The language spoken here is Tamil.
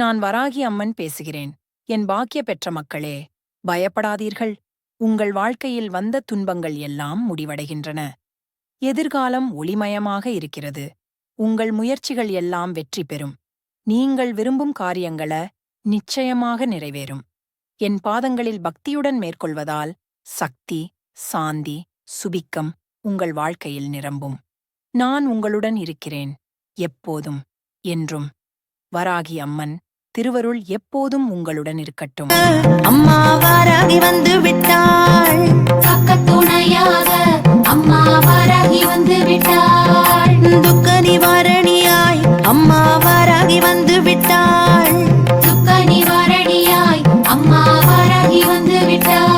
நான் வராகி அம்மன் பேசுகிறேன். என் பாக்கிய பெற்ற மக்களே பயப்படாதீர்கள். உங்கள் வாழ்க்கையில் வந்த துன்பங்கள் எல்லாம் முடிவடைகின்றன. எதிர்காலம் ஒளிமயமாக இருக்கிறது. உங்கள் முயற்சிகள் எல்லாம் வெற்றி பெறும். நீங்கள் விரும்பும் காரியங்கள நிச்சயமாக நிறைவேறும். என் பாதங்களில் பக்தியுடன் மேற்கொள்வதால் சக்தி சாந்தி சுபிக்கம் உங்கள் வாழ்க்கையில் நிரம்பும். நான் உங்களுடன் இருக்கிறேன். எப்போதும் என்றும். வராகி அம்மன் திருவருள் எப்போதும் உங்களுடன் இருக்கட்டும். அம்மா வாராகி வந்து விட்டாள். துணையாக அம்மா வாராகி வந்து விட்டாள். துக்க நிவாரணியாய் அம்மா வாராகி வந்து விட்டாள். துக்க நிவாரணியாய் அம்மா வாராகி வந்து விட்டாள்.